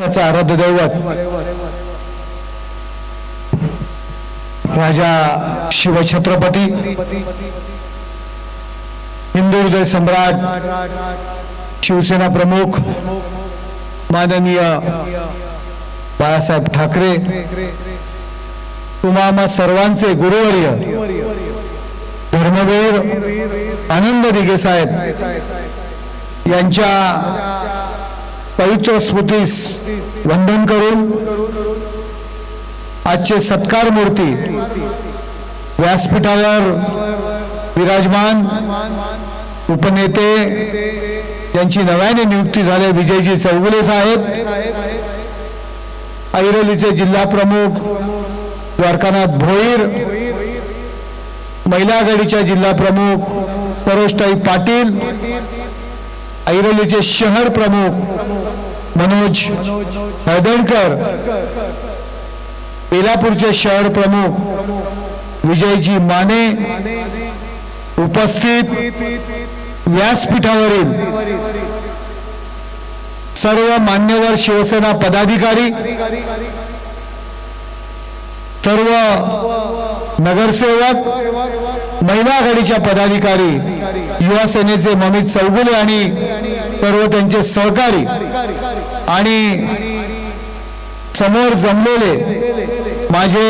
त्याचं आराध्य दैवत राजा शिवछत्रपती हिंदू हृदय सम्राट शिवसेना प्रमुख माननीय बाळासाहेब ठाकरे तुम्हा सर्वांचे गुरुवर्य धर्मवीर आनंद दिघे साहेब यांच्या पवित्र स्मृतीस वंदन करून आजचे सत्कार मूर्ती व्यासपीठावर विराजमान उपनेते यांची नव्याने नियुक्ती झाले विजयजी चौगुले साहेब ऐरोलीचे जिल्हा प्रमुख द्वारकानाथ भोईर महिला आघाडीच्या जिल्हा प्रमुख परोष्टाई पाटील ऐरोलीचे शहर प्रमुख मनोज हळदणकर. बेलापूरचे शहर प्रमुख विजयजी माने. उपस्थित व्यासपीठावरील सर्व मान्यवर शिवसेना पदाधिकारी. सर्व नगरसेवक महिला आघाडीच्या पदाधिकारी युवा सेनेचे ममित चौगुले आणि सर्व त्यांचे सहकारी आणि समोर जमलेले माझे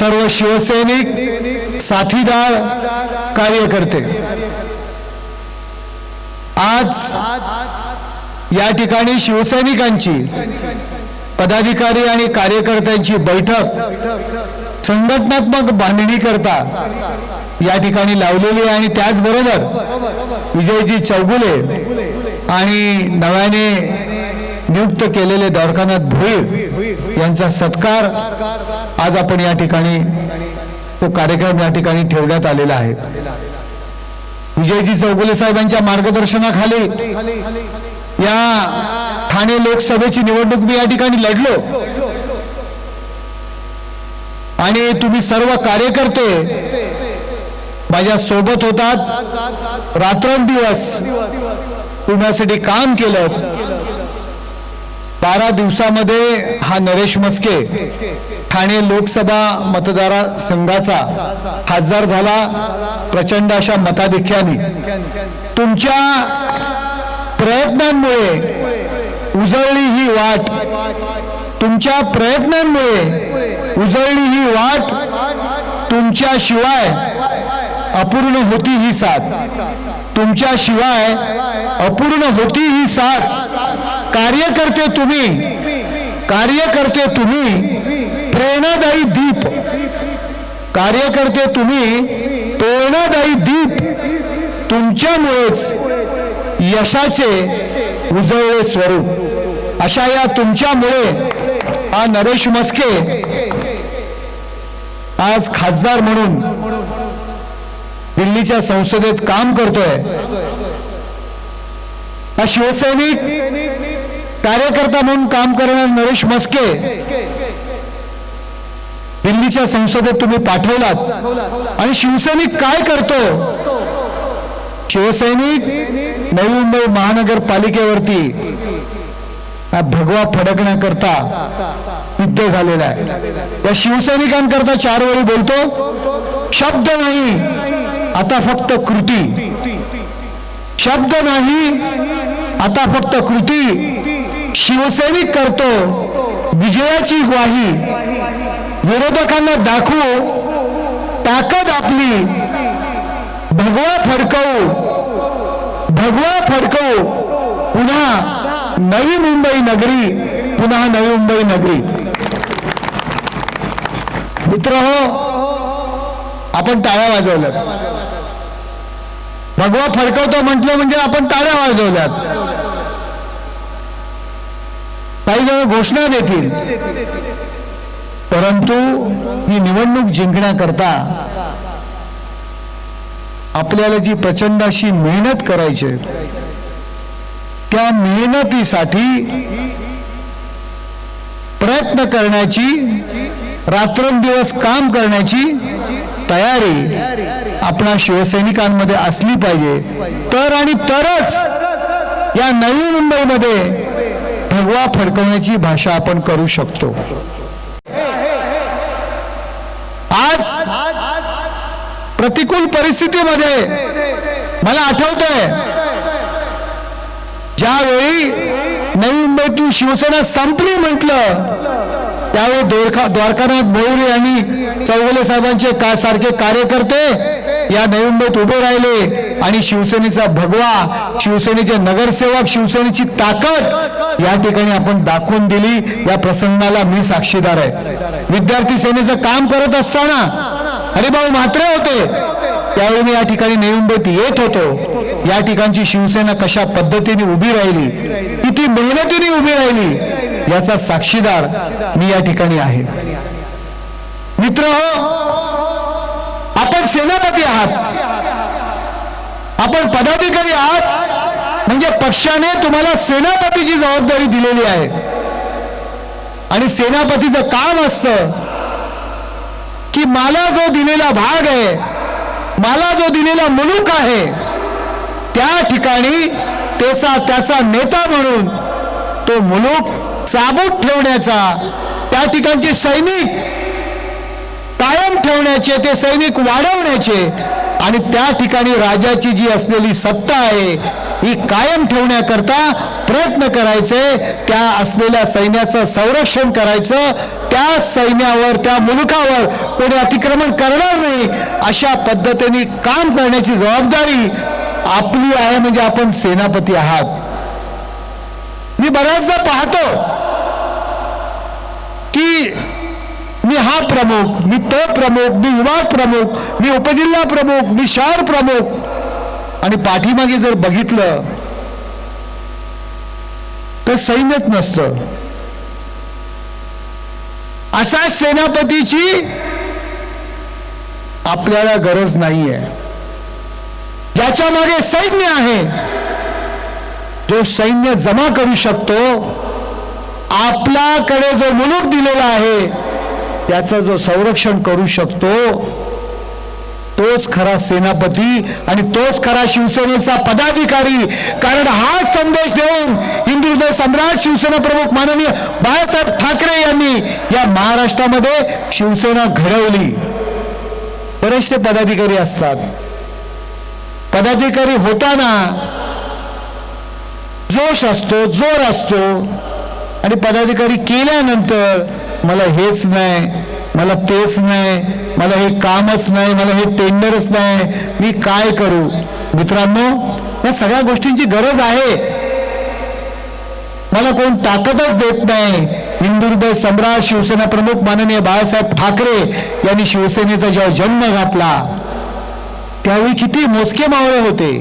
सर्व शिवसैनिक साथीदार कार्यकर्ते. आज या ठिकाणी शिवसैनिकांची पदाधिकारी आणि कार्यकर्त्यांची बैठक संघटनात्मक बांधणी करता या ठिकाणी लावलेली आहे आणि त्याचबरोबर विजयजी चौगुले आणि नव्याने नियुक्त केलेले द्वारकानाथ भोईर यांचा सत्कार आज आपण या ठिकाणी तो कार्यक्रम या ठिकाणी ठेवण्यात आलेला आहे. विजयजी चौगुले साहेबांच्या मार्गदर्शनाखाली या ठाणे लोकसभेची निवडणूक मी या ठिकाणी लढलो. आणि तुम्ही सर्व कार्यकर्ते माझ्या सोबत होतात रात्रंदिवस. पुण्यासाठी काम केलं. बारा दिवसामध्ये हा नरेश मस्के ठाणे लोकसभा मतदारसंघाचा खासदार झाला. प्रचंड अशा मताधिक्याने. तुमच्या प्रयत्नांमुळे उजळली ही वाट. तुमच्या प्रयत्नांमुळे उजळली ही वाट. तुमच्याशिवाय अपूर्ण होती ही साथ. तुमच्याशिवाय अपूर्ण होती ही साथ. कार्यकर्ते तुम्ही कार्यकर्ते तुम्ही प्रेरणादायी दीप. कार्यकर्ते तुम्ही प्रेरणादायी दीप तुमच्यामुळेच यशाचे उजळले स्वरूप. अशा या तुमच्यामुळे हा नरेश मस्के आज खासदार म्हणून दिल्लीच्या संसदेत काम करतोय. हा शिवसैनिक कार्यकर्ता म्हणून काम करणारे नरेश मस्के दिल्लीच्या संसदेत तुम्ही पाठवलात. आणि शिवसैनिक काय करतो? शिवसैनिक नवी मुंबई महानगरपालिकेवरती भगवा फडकण्याकरता युद्ध झालेला आहे. या शिवसैनिकांकरता चार वेळी बोलतो शब्द नाही. आता फक्त कृती. शब्द नाही आता फक्त कृती. शिवसैनिक करतो विजयाची ग्वाही. विरोधकांना दाखवू ताकद आपली. भगवा फडकवू भगवा फडकवू. पुन्हा नवी मुंबई नगरी पुन्हा नवी मुंबई नगरी. मित्र हो आपण टाळ्या वाजवल्यात. भगवा फडकवतो म्हटलं म्हणजे आपण टाळ्या वाजवल्यात. काही जण घोषणा देतील. परंतु ही निवडणूक जिंकण्याकरता आपल्याला जी प्रचंड अशी मेहनत करायची आहे, त्या मेहनतीसाठी प्रयत्न करण्याची रात्रंदिवस काम करण्याची तयारी आपणा शिवसैनिकांमध्ये असली पाहिजे. तर आणि तरच या नवी मुंबईमध्ये भगवा फडकवण्याची भाषा आपण करू शकतो. आज प्रतिकूल परिस्थितीमध्ये मला आठवतंय ज्यावेळी नवी मुंबईतून शिवसेना संपली म्हटलं त्यावेळी द्वारका द्वारकानाथ मोरे आणि चौगले साहेबांचे का सारखे कार्यकर्ते या नवी मुंबईत उभे राहिले. आणि शिवसेनेचा भगवा शिवसेनेचे नगरसेवक शिवसेनेची ताकद या ठिकाणी आपण दाखवून दिली. या प्रसंगाला मी साक्षीदार आहे. विद्यार्थी सेनेचं काम करत असताना हरिभाऊ म्हात्रे होते. त्यावेळी मी या ठिकाणी नवी मुंबईत येत होतो. या ठिकाणची शिवसेना कशा पद्धतीने उभी राहिली? किती मेहनतीने उभी राहिली? याचा साक्षीदार मी या ठिकाणी आहे. मित्र हो आपण सेनापती आहात. आपण पदाधिकारी आहात. म्हणजे पक्षाने तुम्हाला सेनापतीची जबाबदारी दिलेली आहे. आणि सेनापतीचं काम असतं की मला जो दिलेला भाग आहे मला जो दिलेला मुलूक आहे त्या ठिकाणी त्याचा त्याचा नेता म्हणून तो मुलूक साबूत ठेवण्याचा त्या ठिकाणचे सैनिक कायम ठेवण्याचे ते सैनिक वाढवण्याचे आणि त्या ठिकाणी राजाची जी असलेली सत्ता आहे ही कायम ठेवण्याकरता प्रयत्न करायचे त्या असलेल्या सैन्याचं संरक्षण करायचं त्या सैन्यावर त्या मुलुखावर कोणी अतिक्रमण करणार नाही अशा पद्धतीने काम करण्याची जबाबदारी आपली आहे म्हणजे आपण सेनापती आहात. मी बऱ्याचदा पाहतो मी मी हा प्रमुख मी तो प्रमुख मी विभाग प्रमुख मी उपजिल्हा प्रमुख मी शहर प्रमुख. आणि पाठीमागे जर बघितलं तर सैन्यच नसतं. अशा सेनापतीची आपल्याला गरज नाहीये. ज्याच्या मागे सैन्य आहे जो सैन्य जमा करू शकतो आपल्याकडे जो मुलूक दिलेला आहे त्याचं जो संरक्षण करू शकतो तोच खरा सेनापती आणि तोच खरा शिवसेनेचा पदाधिकारी. कारण हा संदेश देऊन हिंदू हृदय सम्राट शिवसेना प्रमुख माननीय बाळासाहेब ठाकरे यांनी या महाराष्ट्रामध्ये शिवसेना घडवली. बरेचसे पदाधिकारी असतात. पदाधिकारी होताना जोश असतो जोर असतो. आणि पदाधिकारी केल्यानंतर मला हेच नाही मला तेच नाही मला हे कामच नाही मला हे टेंडरच नाही मी काय करू? मित्रांनो या सगळ्या गोष्टींची गरज आहे. मला कोण ताकदच देत नाही. हिंदू सम्राट शिवसेना प्रमुख माननीय बाळासाहेब ठाकरे यांनी शिवसेनेचा जेव्हा जन्म घातला त्यावेळी किती मोजके मावळे होते.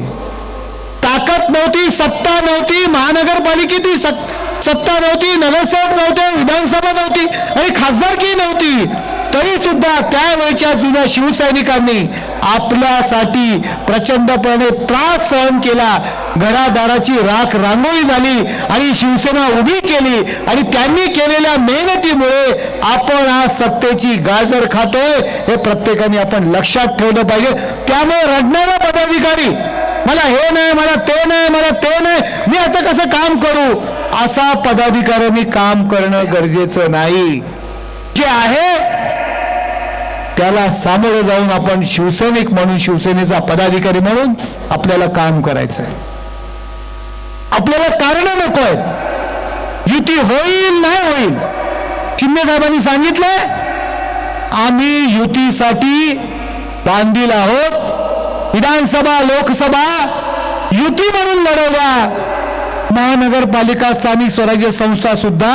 ताकद नव्हती सत्ता नव्हती महानगरपालिकेची सत्ता सत्ता नव्हती नगरसेवक नव्हते विधानसभा नव्हती आणि खासदारकी नव्हती. तरी सुद्धा त्यावेळच्या जुन्या शिवसैनिकांनी आपल्यासाठी प्रचंडपणे त्रास सहन केला. घरादाराची राख रांगोळी झाली आणि शिवसेना उभी केली आणि त्यांनी केलेल्या मेहनतीमुळे आपण आज सत्तेची गाजर खातोय हे प्रत्येकाने आपण लक्षात ठेवलं पाहिजे. त्यामुळे रडणारा पदाधिकारी मला हे नाही मला ते नाही मला ते नाही मी आता कसं काम करू? असा पदाधिकाऱ्यांनी काम करणं गरजेचं नाही. जे आहे त्याला सामोरं जाऊन आपण शिवसैनिक म्हणून शिवसेनेचा पदाधिकारी म्हणून आपल्याला काम करायचंय. आपल्याला कारण नको आहेत. युती होईल नाही होईल शिंदे साहेबांनी सांगितलंय आम्ही युतीसाठी बांधील आहोत. विधानसभा लोकसभा युती म्हणून लढवल्या महानगरपालिका स्थानिक स्वराज्य संस्था सुद्धा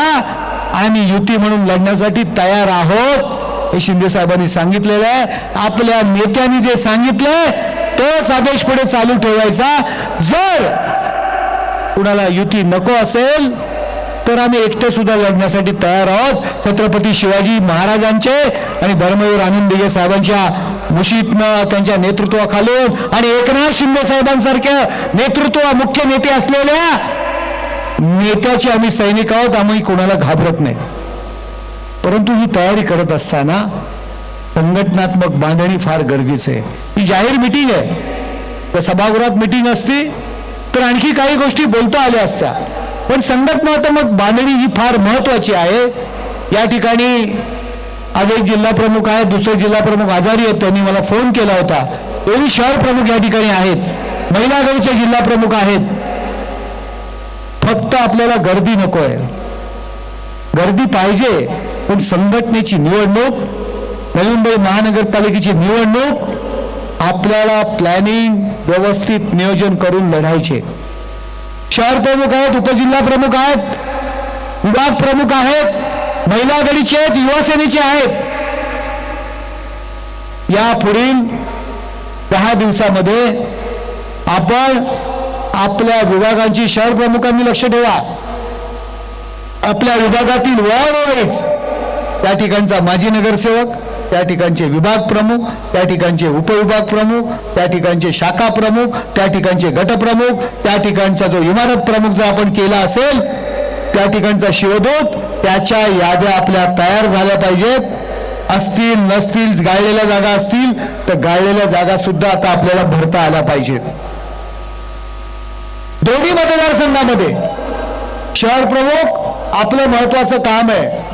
आम्ही युती म्हणून लढण्यासाठी तयार आहोत हे शिंदे साहेबांनी सांगितलेलं आहे. आपल्या नेत्यांनी जे सांगितलंय तोच आदेश पुढे चालू ठेवायचा. जर कुणाला युती नको असेल तर आम्ही एकटे सुद्धा लढण्यासाठी तयार आहोत. छत्रपती शिवाजी महाराजांचे आणि धर्मवीर आनंदीय साहेबांच्या मुशीतनं त्यांच्या नेतृत्वाखालून आणि एकनाथ शिंदे साहेबांसारख्या नेतृत्व मुख्य नेते असलेल्या नेत्याचे आम्ही सैनिक आहोत आम्ही कोणाला घाबरत नाही. परंतु ही तयारी करत असताना संघटनात्मक बांधणी फार गरजेचं आहे. ही जाहीर मिटिंग आहे. तर सभागृहात मिटिंग असती तर आणखी काही गोष्टी बोलता आल्या असत्या. पण संघटनात्मक बांधणी ही फार महत्वाची आहे. या ठिकाणी आज एक जिल्हा प्रमुख आहे दुसरे जिल्हा प्रमुख आजारी आहेत त्यांनी मला फोन केला होता. एवढी शहर प्रमुख या ठिकाणी आहेत. महिला जिल्हा प्रमुख आहेत. फक्त आपल्याला गर्दी नको आहे गर्दी पाहिजे पण संघटनेची निवडणूक नवी मुंबई महानगरपालिकेची निवडणूक आपल्याला प्लॅनिंग व्यवस्थित नियोजन करून लढायचे. शहर प्रमुख आहेत उपजिल्हा प्रमुख आहेत विभाग प्रमुख आहेत महिला आघाडीचे आहेत युवासेनेचे आहेत. या पुढील दहा दिवसामध्ये आपण आपल्या विभागांची शहर प्रमुखांनी लक्ष ठेवा. आपल्या विभागातील वॉर्ड त्या ठिकाणचा माजी नगरसेवक त्या ठिकाणचे विभाग प्रमुख त्या ठिकाणचे उपविभाग प्रमुख त्या ठिकाणचे शाखा प्रमुख त्या ठिकाणचे गटप्रमुख त्या ठिकाणचा जो इमारत प्रमुख जर आपण केला असेल त्या ठिकाणचा शिवदूत त्याच्या याद्या आपल्या तयार झाल्या पाहिजेत. असतील नसतील गाळलेल्या जागा असतील तर गाळलेल्या जागा सुद्धा आता आपल्याला भरता आल्या पाहिजेत. मतदारसंघामध्ये शहर प्रमुख आपलं महत्वाचं काम आहे.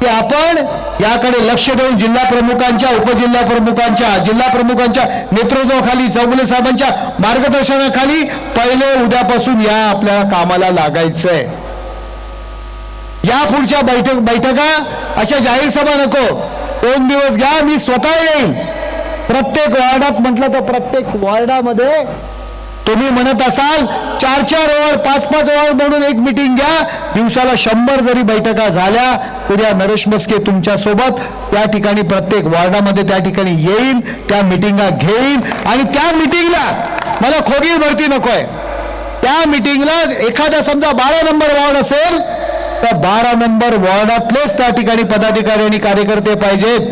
की आपण याकडे लक्ष देऊन जिल्हा प्रमुखांच्या उपजिल्हा प्रमुखांच्या जिल्हा प्रमुखांच्या नेतृत्वाखाली चौगुले साहेबांच्या मार्गदर्शनाखाली पहिले उद्यापासून या आपल्या कामाला लागायचंय. या पुढच्या बैठक बैठका अशा जाहीर सभा नको. दोन दिवस घ्या मी स्वतः येईल प्रत्येक वार्डात म्हटलं तर प्रत्येक वार्डामध्ये तुम्ही म्हणत असाल चार चार ओव्हर पाच पाच ओव्हर म्हणून एक मिटिंग घ्या. दिवसाला शंभर जरी बैठका झाल्या उद्या नरेश मस्के तुमच्यासोबत त्या ठिकाणी प्रत्येक वॉर्डामध्ये त्या ठिकाणी येईल त्या मिटिंगा घेईल आणि त्या मिटिंगला मला खोगीर भरती नकोय. त्या मिटिंगला एखादा समजा बारा नंबर वॉर्ड असेल तर बारा नंबर वॉर्डातलेच त्या ठिकाणी पदाधिकारी आणि कार्यकर्ते पाहिजेत.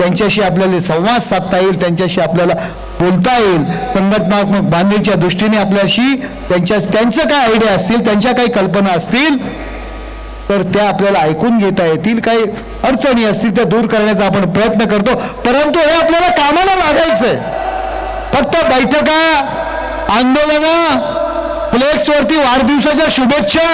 त्यांच्याशी आपल्याला संवाद साधता येईल त्यांच्याशी आपल्याला बोलता येईल. संघटनात्मक बांधणीच्या दृष्टीने आपल्याशी त्यांच्या त्यांचं काय आयडिया असतील त्यांच्या काही कल्पना असतील तर त्या आपल्याला ऐकून घेता येतील. काही अडचणी असतील त्या दूर करण्याचा आपण प्रयत्न करतो. परंतु हे आपल्याला कामाला लागायचंय. फक्त बैठका आंदोलना प्लेट्सवरती वाढदिवसाच्या शुभेच्छा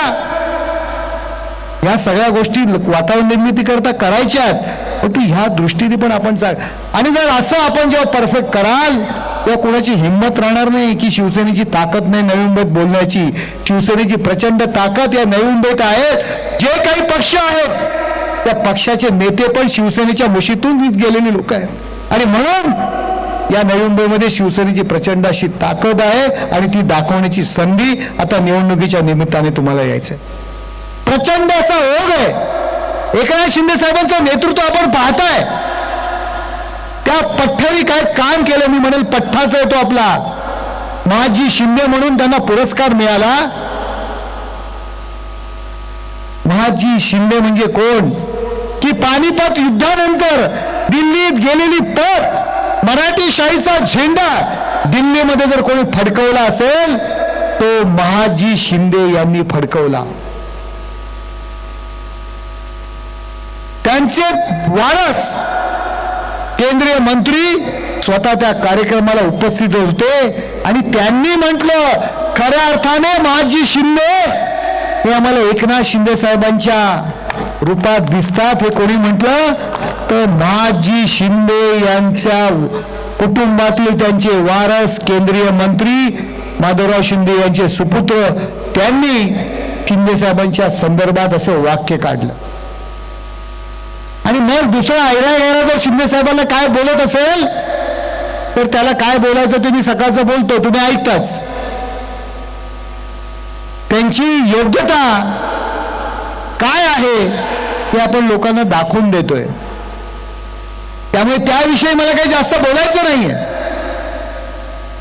या सगळ्या गोष्टी वातावरण निर्मिती करता करायच्यात. परंतु ह्या दृष्टीने पण आपण चाल आणि जर असं आपण जेव्हा परफेक्ट कराल तेव्हा कोणाची हिंमत राहणार नाही की शिवसेनेची ताकद नाही नवी मुंबईत बोलण्याची. शिवसेनेची प्रचंड ताकद या नवी मुंबईत आहे. जे काही पक्ष आहेत त्या पक्षाचे नेते पण शिवसेनेच्या मुशीतून गेलेली लोक आहेत. आणि म्हणून या नवी मुंबईमध्ये शिवसेनेची प्रचंड अशी ताकद आहे आणि ती दाखवण्याची संधी आता निवडणुकीच्या निमित्ताने तुम्हाला यायचं आहे प्रचंड असा ओघ आहे. एकनाथ शिंदे साहेबांचं नेतृत्व आपण पाहताय. त्या पठ्ठ्यानी काय काम केलं मी म्हणेल पठ्ठाचा येतो आपला. महाजी शिंदे म्हणून त्यांना पुरस्कार मिळाला. महाजी शिंदे म्हणजे कोण? की पानिपत युद्धानंतर दिल्लीत गेलेली पत मराठी शाहीचा झेंडा दिल्लीमध्ये जर कोणी फडकवला असेल तो महाजी शिंदे यांनी फडकवला. त्यांचे वारस केंद्रीय मंत्री स्वतः त्या कार्यक्रमाला उपस्थित होते आणि त्यांनी म्हटलं खऱ्या अर्थाने माजी शिंदे हे आम्हाला एकनाथ शिंदे साहेबांच्या रूपात दिसतात. हे कोणी म्हटलं तर माजी शिंदे यांच्या कुटुंबातील त्यांचे वारस केंद्रीय मंत्री माधवराव शिंदे यांचे सुपुत्र त्यांनी शिंदे साहेबांच्या संदर्भात असं वाक्य काढलं. आणि मग दुसरा ऐरा गैरा जर शिंदे साहेबांना काय बोलत असेल तर त्याला काय बोलायचं ते मी सकाळचं बोलतो तुम्ही ऐकताच. त्यांची योग्यता काय आहे ते आपण लोकांना दाखवून देतोय. त्यामुळे त्याविषयी मला काही जास्त बोलायचं नाहीये.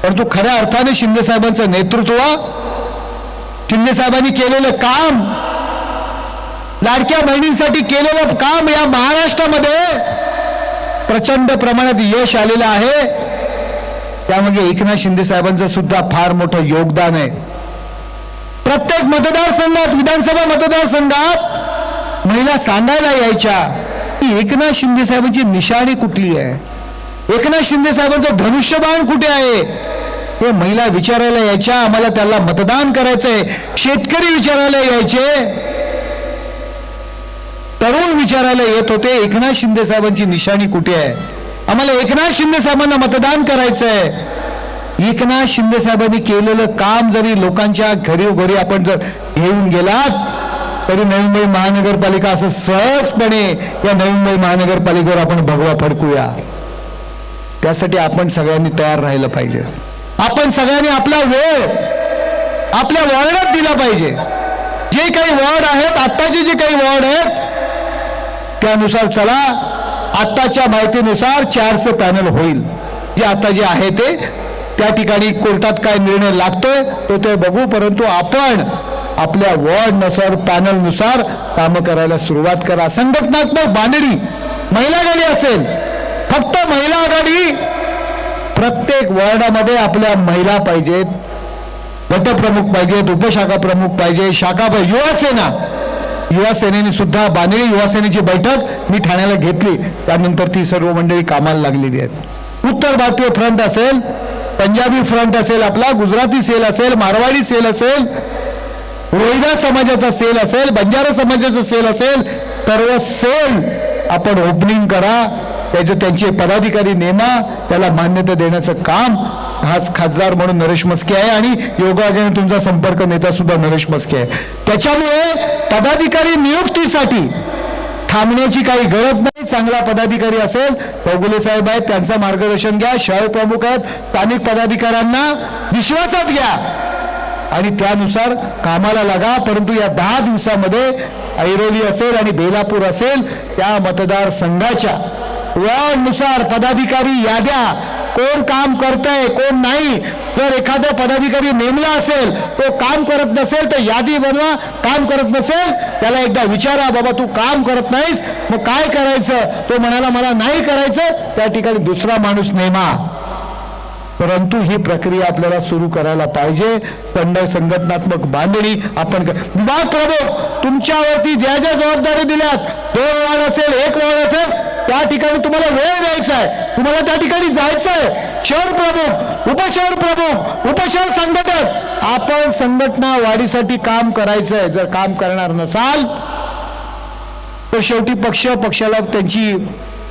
परंतु खऱ्या अर्थाने शिंदे साहेबांचं नेतृत्व शिंदे साहेबांनी केलेलं काम लाडक्या बहिणींसाठी केलेलं काम या महाराष्ट्रामध्ये प्रचंड प्रमाणात यश आलेलं आहे. त्यामध्ये एकनाथ शिंदे साहेबांचं सुद्धा फार मोठं योगदान आहे. प्रत्येक मतदारसंघात विधानसभा मतदारसंघात महिला सांगायला यायच्या की एकनाथ शिंदे साहेबांची निशाणी कुठली आहे? एकनाथ शिंदे साहेबांचं धनुष्यबाण कुठे आहे? हे महिला विचारायला यायच्या आम्हाला त्याला मतदान करायचंय शेतकरी विचारायला यायचे. तरुण विचारायला येत होते एकनाथ शिंदे साहेबांची निशाणी कुठे आहे? आम्हाला एकनाथ शिंदे साहेबांना मतदान आहे. एकनाथ शिंदे साहेबांनी केलेलं काम जरी लोकांच्या घरी घरी आपण जर घेऊन गेलात तरी नवी मुंबई महानगरपालिका असं सहजपणे या नवी मुंबई महानगरपालिकेवर आपण भगवा फडकूया. त्यासाठी आपण सगळ्यांनी तयार राहिलं पाहिजे. आपण सगळ्यांनी आपला वेळ आपल्या वॉर्डात दिला पाहिजे. जे काही वॉर्ड आहेत आत्ताचे जे काही वॉर्ड आहेत त्यानुसार चला आत्ताच्या माहितीनुसार चारचं पॅनल होईल. जे आता जे आहे ते त्या ठिकाणी कोर्टात काय निर्णय लागतोय तो ते बघू परंतु आपण आपल्या वॉर्डनुसार पॅनलनुसार कामं करायला सुरुवात करा. संघटनात्मक बांधणी महिला आघाडी असेल फक्त महिला आघाडी प्रत्येक वॉर्डामध्ये आपल्या महिला पाहिजेत. गटप्रमुख पाहिजेत उपशाखा प्रमुख पाहिजे शाखा पाहिजे युवा सेना. युवा सेनेने सुद्धा बानेरी युवा सेनेची बैठक मी ठाण्याला घेतली. त्यानंतर ती सर्व मंडळी कामाला लागलेली आहेत. उत्तर भारतीय फ्रंट असेल पंजाबी फ्रंट असेल आपला गुजराती सेल असेल मारवाडी सेल असेल रोहिदा समाजाचा सेल असेल बंजारा समाजाचा सेल असेल सर्व सेल आपण ओपनिंग करा. त्याचे त्यांचे पदाधिकारी नेमा त्याला मान्यता देण्याचं काम खास खासदार म्हणून नरेश मस्के आहे आणि योगायोगाने तुमचा संपर्क नेता सुद्धा नरेश मस्के आहे. त्याच्यामुळे पदाधिकारी नियुक्तीसाठी थांबण्याची काही गरज नाही. चांगला पदाधिकारी असेल चौगुले साहेब आहेत त्यांचं मार्गदर्शन घ्या. शहर प्रमुख आहेत स्थानिक पदाधिकाऱ्यांना विश्वासात घ्या. आणि त्यानुसार कामाला लागा. परंतु या दहा दिवसामध्ये ऐरोली असेल आणि बेलापूर असेल त्या मतदारसंघाच्या वॉर्डनुसार पदाधिकारी याद्या. कोण काम करतंय कोण नाही जर एखादा पदाधिकारी नेमला असेल तो काम करत नसेल तर यादी बनवा काम करत नसेल त्याला एकदा विचारा बाबा तू काम करत नाहीस मग काय करायचं? तो म्हणाला मला नाही करायचं. त्या ठिकाणी दुसरा माणूस नेमा. परंतु ही प्रक्रिया आपल्याला सुरू करायला पाहिजे. संडय संघटनात्मक बांधणी आपण विभाग प्रमुख तुमच्यावरती ज्या ज्या जबाबदारी दिल्यात दोन वाढ असेल एक वाढ असेल त्या ठिकाणी तुम्हाला वेळ द्यायचा आहे. तुम्हाला त्या ठिकाणी जायचं आहे शहर प्रमुख उपशहर प्रमुख उपशहर संघटक. आपण संघटना वाढीसाठी काम करायचं आहे जर काम करणार नसाल तर शेवटी पक्ष पक्षाला त्यांची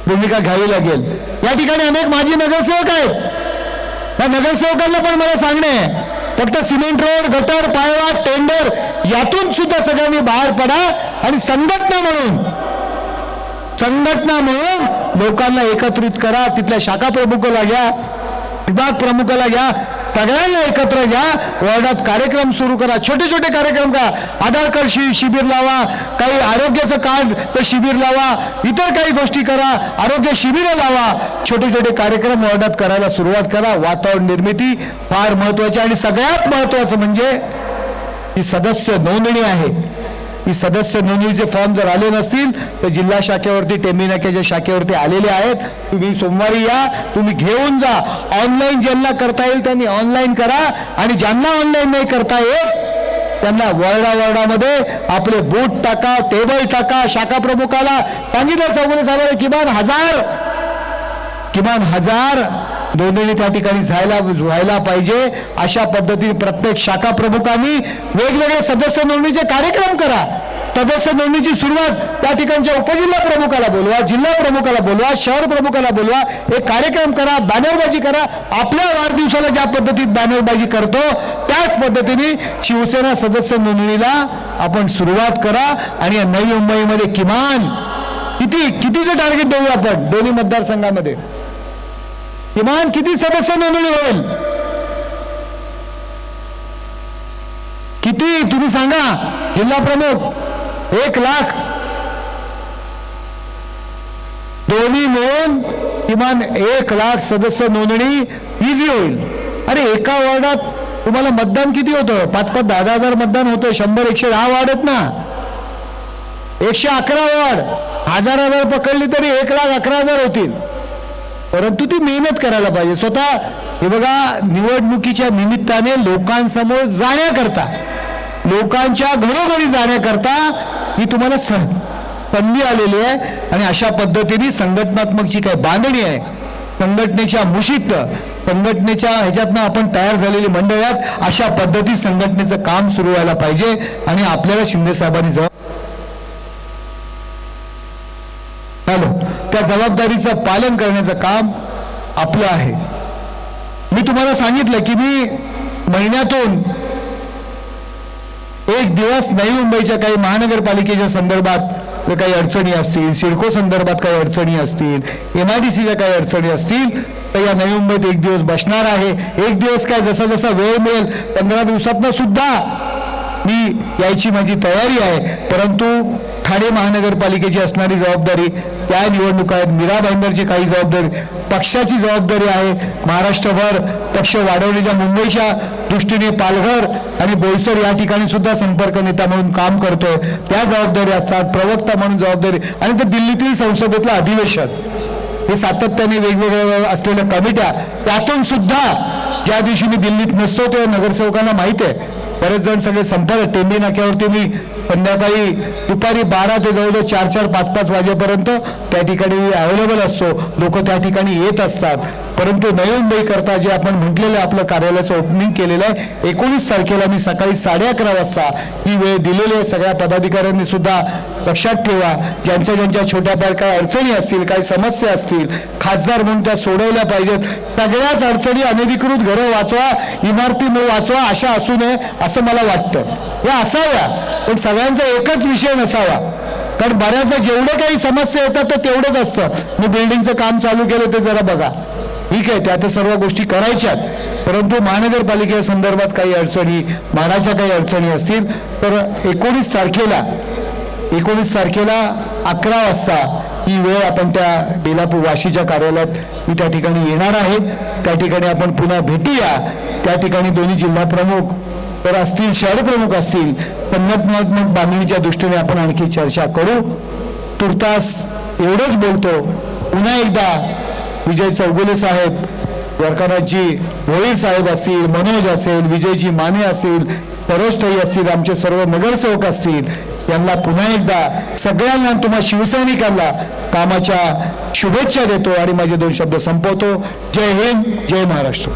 भूमिका घ्यावी लागेल. या ठिकाणी अनेक माजी नगरसेवक आहेत. या नगरसेवकांना पण मला सांगणे आहे, फक्त सिमेंट रोड गटर पायवा टेंडर यातून सुद्धा सगळ्यांनी बाहेर पडा आणि संघटना म्हणून संघटना म्हणून लोकांना एकत्रित करा तिथल्या शाखा प्रमुखाला घ्या विभाग प्रमुखाला घ्या सगळ्यांना एकत्र घ्या वॉर्डात कार्यक्रम सुरू करा छोटे छोटे कार्यक्रम करा आधार कार्ड शि शिबिर लावा काही आरोग्याचं कार्डचं शिबिर लावा इतर काही गोष्टी करा आरोग्य शिबिरं लावा छोटे छोटे कार्यक्रम वॉर्डात करायला सुरुवात करा वातावरण निर्मिती फार महत्वाची आणि सगळ्यात महत्वाचं म्हणजे ही सदस्य नोंदणी आहे. ही सदस्य नोंदणीचे फॉर्म जर आले नसतील तर जिल्हा शाखेवरती टेंबी नाक्याच्या शाखेवरती आलेले आहेत तुम्ही सोमवारी या तुम्ही घेऊन जा. ऑनलाईन ज्यांना करता येईल त्यांनी ऑनलाईन करा. आणि ज्यांना ऑनलाईन नाही करता येत त्यांना वर्डा वर्डामध्ये आपले बूट टाका टेबल टाका शाखा प्रमुखाला. सांगितलं चौगुले साहेबांना किमान हजार किमान हजार नोंदणी त्या ठिकाणी जायला व्हायला पाहिजे. अशा पद्धतीने प्रत्येक शाखा प्रमुखांनी वेगवेगळे सदस्य नोंदणीचे कार्यक्रम करा. सदस्य नोंदणीची सुरुवात त्या ठिकाणच्या उपजिल्हा प्रमुखाला बोलवा जिल्हा प्रमुखाला बोलवा शहर प्रमुखाला बोलवा. एक कार्यक्रम करा बॅनरबाजी करा. आपल्या वाढदिवसाला ज्या पद्धतीत बॅनरबाजी करतो त्याच पद्धतीने शिवसेना सदस्य नोंदणीला आपण सुरुवात करा. आणि या नवी मुंबईमध्ये किमान किती कितीचं टार्गेट देऊ आपण? दोन्ही मतदारसंघामध्ये? किमान किती सदस्य नोंदणी होईल? किती? तुम्ही सांगा. जिल्हा प्रमुख एक लाख. दोन्ही मिळून किमान एक लाख सदस्य नोंदणी इझी होईल. अरे एका वॉर्डात तुम्हाला मतदान किती होतं? पाच पाच दहा दहा हजार मतदान होतं शंभर एकशे दहा वार्ड आहेत ना? एकशे अकरा वार्ड. हजार हजार पकडली तरी एक लाख अकरा हजार होतील. परंतु ती मेहनत करायला पाहिजे. स्वतः हे बघा निवडणुकीच्या निमित्ताने लोकांसमोर जाण्याकरता लोकांच्या घरोघरी जाण्याकरता ही तुम्हाला स- संधी आलेली आहे आणि अशा पद्धतीने संघटनात्मक जी काही बांधणी आहे संघटनेच्या मुशीत संघटनेच्या ह्याच्यातनं आपण तयार झालेली मंडळात अशा पद्धती संघटनेचं काम सुरू व्हायला पाहिजे आणि आपल्याला शिंदे साहेबांनी जबाब झालं त्या जबाबदारीचं पालन करण्याचं काम आपलं आहे. मी तुम्हाला सांगितलं की मी महिन्यातून एक दिवस नवी मुंबईच्या काही महानगरपालिकेच्या संदर्भात जर काही अडचणी असतील सिडको संदर्भात काही अडचणी असतील एम आय डी सीच्या काही अडचणी असतील तर या नवी मुंबईत एक दिवस बसणार आहे. एक दिवस काय जसा जसा वेळ मिळेल पंधरा दिवसातनं सुद्धा मी यायची माझी तयारी आहे. परंतु ठाणे महानगरपालिकेची असणारी जबाबदारी त्या निवडणुका आहेत मीरा भाईंदरची काही जबाबदारी पक्षाची जबाबदारी आहे. महाराष्ट्रभर पक्ष वाढवण्याच्या मुंबईच्या दृष्टीने पालघर आणि बोईसर या ठिकाणी सुद्धा संपर्क नेता म्हणून काम करतोय. त्या जबाबदारी असतात प्रवक्ता म्हणून जबाबदारी आणि ते दिल्लीतील संसदेतलं अधिवेशन. हे सातत्याने वेगवेगळ्या असलेल्या कमिट्या त्यातून सुद्धा ज्या दिवशी मी दिल्लीत नसतो तेव्हा नगरसेवकांना माहिती आहे. बरेच जण सगळे संपले. टेंबी नाक्यावरती मी संध्याकाळी दुपारी बारा ते जवळजवळ चार चार पाच पाच वाजेपर्यंत त्या ठिकाणी अवेलेबल असतो. लोक त्या ठिकाणी येत असतात. परंतु नवी मुंबई करता जे आपण म्हटलेलं आपलं कार्यालयाचं ओपनिंग केलेलं आहे एकोणीस तारखेला मी सकाळी साडे अकरा वाजता ही वेळ दिलेली आहे. सगळ्या पदाधिकाऱ्यांनी सुद्धा लक्षात ठेवा. ज्यांच्या ज्यांच्या छोट्या फार काही अडचणी असतील काही समस्या असतील खासदार म्हणून त्या सोडवल्या पाहिजेत. सगळ्याच अडचणी अनधिकृत घरं वाचवा इमारती न वाचवा अशा असू नये असं मला वाटतं. या असाव्या पण सगळ्यांचा एकच विषय नसावा. कारण बऱ्याचदा जेवढे काही समस्या येतात तर तेवढंच असतं. मी बिल्डिंगचं काम चालू केलं ते जरा बघा. ठीक आहे त्या तर सर्व गोष्टी करायच्यात. परंतु महानगरपालिके संदर्भात काही अडचणी मानाच्या काही अडचणी असतील तर एकोणीस तारखेला एकोणीस तारखेला अकरा वाजता ही वेळ आपण त्या बेलापूर वाशीच्या कार्यालयात मी त्या ठिकाणी येणार आहे. त्या ठिकाणी आपण पुन्हा भेटूया. त्या ठिकाणी दोन्ही जिल्हा प्रमुख तर असतील शहर प्रमुख असतील पन्नात्मक बांधणीच्या दृष्टीने आपण आणखी चर्चा करू. तुर्तास एवढंच बोलतो. पुन्हा एकदा विजय चौगुले साहेब वरकराजी भोईर साहेब असतील मनोज असेल विजयजी माने असेल सरोजताई असतील आमचे सर्व नगरसेवक असतील यांना पुन्हा एकदा सगळ्यांना तुम्हा शिवसैनिकांना कामाच्या शुभेच्छा देतो आणि माझे दोन शब्द संपवतो. जय हिंद जय महाराष्ट्र.